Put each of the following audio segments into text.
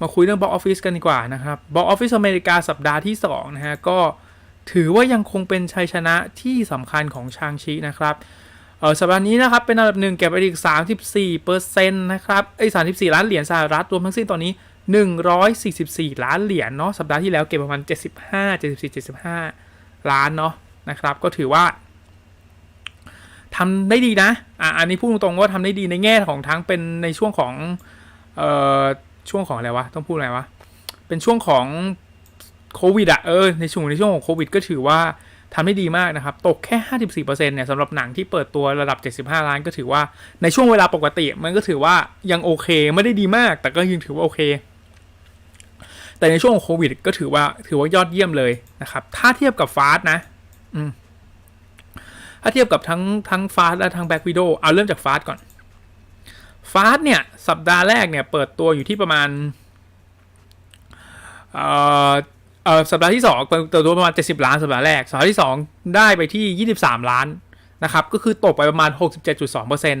มาคุยเรื่อง Box Office กันดีกว่านะครับ Box Office อเมริกาสัปดาห์ที่2นะฮะก็ถือว่ายังคงเป็นชัยชนะที่สำคัญของชางชินะครับเออสัปดาห์นี้นะครับเป็นอันดับหนึ่งเก็บไปอีก 34เปอร์เซ็นต์นะครับไอ้34ล้านเหรียญสหรัฐรวมทั้งสิ้นตอนนี้ 144 ล้านเหรียญเนาะสัปดาห์ที่แล้วเก็บประมาณ 75 74 75 ล้านเนาะนะครับ ก็ถือว่าทำได้ดีนะอะอันนี้พูดตรงๆว่าทำได้ดีในแง่ของทั้งเป็นในช่วงของเอ่อ ช่วงของอะไรวะ ต้องพูดอะไรวะ เป็นช่วงของโควิดอะเออในช่วงในช่วงของโควิดก็ถือว่าทำได้ดีมากนะครับ ตกแค่ 54%เนี่ยสำหรับหนังที่เปิดตัวระดับ 75 ล้านก็ถือว่าในช่วงเวลาปกติ มันก็ถือว่ายังโอเคไม่ได้ดีมาก แต่ก็ยังถือว่าโอเค แต่ในช่วงของโควิด ก็ถือว่าถือว่ายอดเยี่ยมเลยนะครับ ถ้าเทียบกับฟาสนะ อืมถ้าเทียบกับทั้งทั้งฟาสและทั้งแบ็กวิดโอเอาเริ่มจากฟาสก่อนฟาสเนี่ย สัปดาห์แรกเนี่ยเปิดตัวอยู่ที่ประมาณเอ่อเอ่อสัปดาห์ที่2เปิดตัวประมาณ 70 ล้านสัปดาห์แรกสัปดาห์ที่ 2 ได้ไปที่ 23 ล้านนะครับก็คือตกไปประมาณ 67.2%น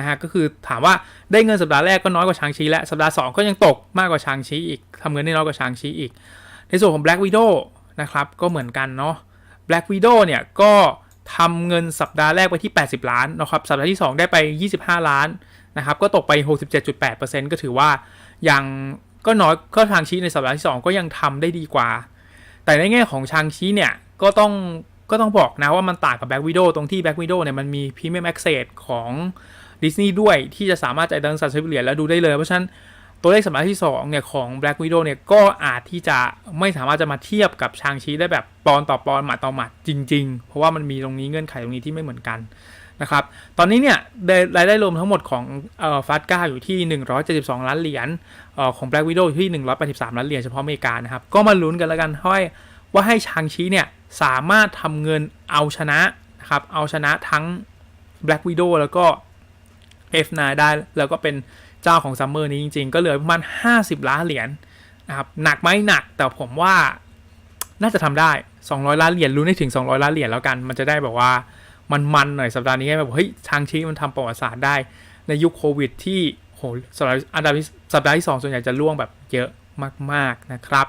ะฮะก็คือถามว่าได้เงินสัปดาห์แรกก็น้อยกว่าชางชีและสัปดาห์ 2 ก็ยังตกมากกว่าชางชีอีกทำเงินได้น้อยกว่าชางชีอีก ในส่วนของ Black Widow นะครับก็เหมือนกันเนาะ Black Widow เนี่ยก็ทำเงินสัปดาห์แรกไปที่ 80 ล้านนะครับสัปดาห์ที่ 2 ได้ไป 25 ล้าน นะครับก็ตกไป 67.8%ก็ถือว่ายังก็น้อยก็ชางชีในสัปดาห์ที่ 2 ก็ยังทำได้ดีกว่า แต่ในแง่ของชางชีเนี่ยก็ต้องก็ต้องบอกนะว่ามันต่างกับ Black Widow ตรงที่ Black Widow เนี่ยมันมี Premium Access ของดิสนีย์ด้วยที่จะสามารถจ่ายตังสัตว์เหรียแล้วดูได้เลย เพราะฉะนั้นตัวเลขสัปดาห์ที่2เนี่ยของ Black Widow เนี่ยก็อาจที่จะไม่สามารถจะมาเทียบกับชางชีได้แบบปอนต่อปอนหมัดต่อหมัดจริง ๆ เพราะว่ามันมีตรงนี้เงื่อนไขตรงนี้ที่ไม่เหมือนกัน นะครับ ตอนนี้เนี่ยรายได้รวมทั้งหมดของฟาสก้าอยู่ที่ 172 ล้านเหรียญของ Black Widow อยู่ที่ 183 ล้านเหรียญเฉพาะอเมริกานะครับ ก็มาลุ้นกันแล้วกันว่าว่าให้ชางชีเนี่ยสามารถทำเงินเอาชนะนะครับ เอาชนะทั้ง Black Widow แล้วก็ F9 ได้แล้วก็เป็นเจ้าของซัมเมอร์นี้จริงๆ ก็เหลือประมาณ 50 ล้านเหรียญนะครับหนักไหมหนักแต่ผมว่าน่าจะทำได้ 200 ล้านเหรียญรู้ได้ถึง 200 ล้านเหรียญแล้วกัน มันจะได้แบบว่า มันๆหน่อยสัปดาห์นี้ให้แบบเฮ้ยชางชีมันทำประวัติศาสตร์ได้ ในยุคโควิด ที่โหสัปดาห์อันดับสัปดาห์ที่ 2 ส่วนใหญ่จะล่วงแบบเยอะมาก ๆนะครับ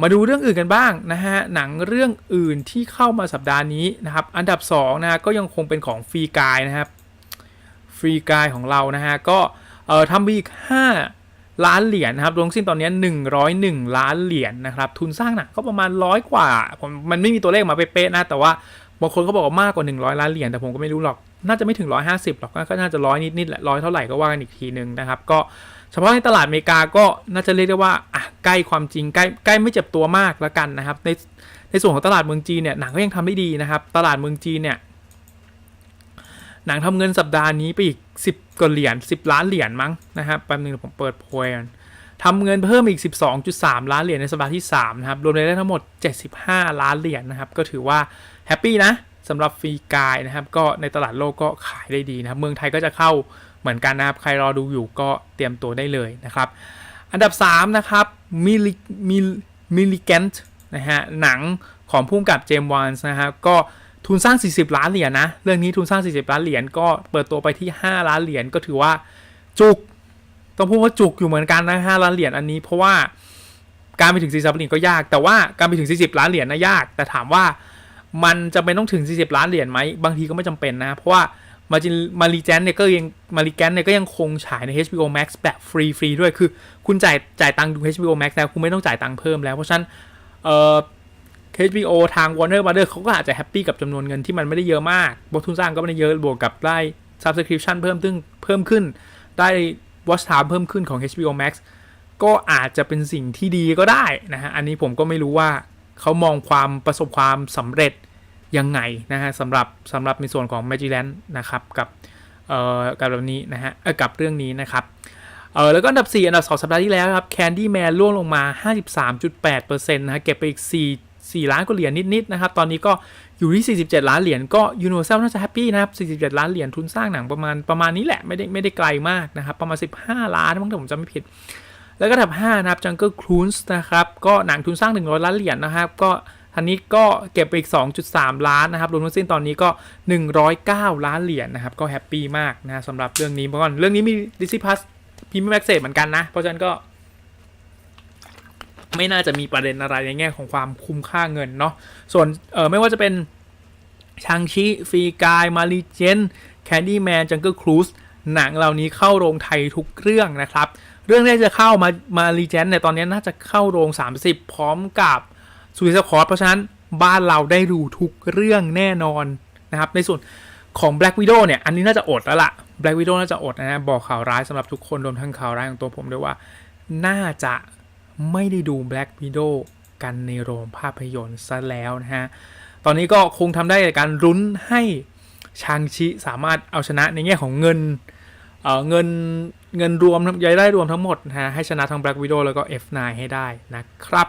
มาดูเรื่องอื่นกันบ้างนะฮะหนังเรื่องอื่นที่เข้ามาสัปดาห์นี้นะครับ อันดับ2นะฮะก็ยังคงเป็นของฟรีกายนะครับฟรีกายของเรานะฮะก็เอ่อทำไปอีก5ล้านเหรียญนะครับรวมสิ้นตอนนี้ 101 ล้านเหรียญนะครับ ทุนสร้างหนังก็ประมาณร้อยกว่าผมมันไม่มีตัวเลขมาเป๊ะๆนะ แต่ว่า บางคนก็บอกว่ามากกว่า 100 ล้านเหรียญแต่ผมก็ไม่รู้หรอก น่าจะไม่ถึง 150หรอกก็น่าจะร้อยนิดๆแหละร้อยเท่าไหร่ก็ว่ากันอีกทีนึงนะครับ ก็เฉพาะในตลาดอเมริกาก็น่าจะเรียกได้ว่าอะใกล้ความจริงใกล้ใกล้ไม่เจ็บตัวมากแล้วกันนะครับ ในในส่วนของตลาดเมืองจีนเนี่ยหนังก็ยังทำได้ดีนะครับ ตลาดเมืองจีนเนี่ยหนังทำเงินสัปดาห์นี้ไปอีก 10กว่าเหรียญ10 ล้านเหรียญมั้งนะครับแป๊บนึงเดี๋ยวผมเปิดโพยกัน ทำเงินเพิ่มอีก 12.3 ล้านเหรียญในสัปดาห์ที่ 3 นะครับ รวมได้ทั้งหมด 75 ล้านเหรียญนะครับ ก็ถือว่าแฮปปี้นะสำหรับฟรีกายนะครับ ก็ในตลาดโลกก็ขายได้ดีนะครับ เมืองไทยก็จะเข้าเหมือนกันนะครับ ใครรอดูอยู่ก็เตรียมตัวได้เลยนะครับ อันดับ 3 นะครับมิลิมิลมิลิแกนต์นะฮะหนังของพุ่มกับเจมส์วานส์นะครับก็ทุนสร้าง 40 ล้านเหรียญนะ เรื่องนี้ทุนสร้าง 40 ล้านเหรียญก็เปิดตัวไปที่ 5 ล้านเหรียญก็ถือว่าจุก ต้องพูดว่าจุกอยู่เหมือนกันนะ5ล้านเหรียญอันนี้เพราะว่าการไปถึง40ล้านเหรียญก็ยาก แต่ว่าการไปถึง 40 ล้านเหรียญนะยาก แต่ถามว่ามันจะเป็นต้องถึง 40 ล้านเหรียญไหมบางทีก็ไม่จำเป็นนะ เพราะว่ามาจินมารีแจนเนี่ยก็ยังมารีแกนเนี่ยก็ยังคงฉายใน HBO Max แบบฟรีฟรีด้วยคือคุณจ่ายจ่ายตังค์ดู HBO Max แล้วคุณไม่ต้องจ่ายตังค์เพิ่มแล้ว เพราะฉะนั้นเอ่อ HBO ทาง Warner Brother เขาก็อาจจะแฮปปี้กับจำนวนเงินที่มันไม่ได้เยอะมากบวกทุนสร้างก็ไม่ได้เยอะบวกกับได้ subscription เพิ่มตึ้งเพิ่มขึ้นได้ watch time เพิ่มขึ้นของ HBO Max ก็อาจจะเป็นสิ่งที่ดีก็ได้นะฮะ อันนี้ผมก็ไม่รู้ว่าเขามองความประสบความสำเร็จยังไงนะฮะสำหรับสำหรับในส่วนของ Magiland นะครับกับเอ่อกับแบบนี้นะฮะเออกับเรื่องนี้นะครับเออแล้วก็อันดับ 4 อันดับ 2 สัปดาห์ที่แล้วครับ Candyman ล่วงลงมา 53.8%นะฮะเก็บไปอีก 4 4 ล้านกว่าเหรียญนิดๆนะครับ ตอนนี้ก็ อยู่ที่ 47 ล้านเหรียญก็ Universal น่าจะแฮปปี้นะครับ 47 ล้านเหรียญทุนสร้างหนังประมาณประมาณนี้แหละไม่ได้ไม่ได้ไกลมากนะครับ ประมาณ 15 ล้านมั้งถ้าผมจำไม่ผิด แล้วก็อับ 5 นะครับ Jungle Cruise นะครับ ก็หนังทุนสร้าง 100 ล้านเหรียญนะครับ ก็ทันนี้ก็เก็บไปอีก 2.3 ล้านนะครับ รวมทั้งสิ้นตอนนี้ก็ 109 ล้านเหรียญนะครับ ก็แฮปปี้มากนะสำหรับเรื่องนี้เมื่อก่อนเรื่องนี้มี Disney Plus Premium Access เหมือนกันนะ เพราะฉะนั้นก็ ไม่น่าจะมีประเด็นอะไรในแง่ของความคุ้มค่าเงินเนาะส่วนเออไม่ว่าจะเป็นชังชิฟรีกายมารีเจนแคนดี้แมนจังเกิลครูซหนังเหล่านี้เข้าโรงไทยทุกเรื่องนะครับ เรื่องแรกจะเข้ามามารีเจนเนี่ยตอนนี้น่าจะเข้าโรง 30 พร้อมกับซูซ i คอร์เพราะฉะนั้นบ้านเราได้ดูทุกเรื่องแน่นอนนะครับ ในส่วนของ Black Widow เนี่ย อันนี้น่าจะอดแล้วล่ะ Black Widow น่าจะอดนะฮะบอกข่าวร้ายสำหรับทุกคนรวมทั้งข่าวร้ายของตัวผมด้วยว่า น่าจะ ไม่ได้ดู Black Widow กันในโรงภาพยนตร์ซะแล้วนะฮะ ตอนนี้ก็คงทำได้การรุ้นให้ชางชิสามารถเอาชนะในแง่ของเงินเเงินเงินรวมรายได้รวมทั้งหมดนะฮะให้ชนะทั้ง Black Widow แล้วก็ F9 ให้ได้นะครับ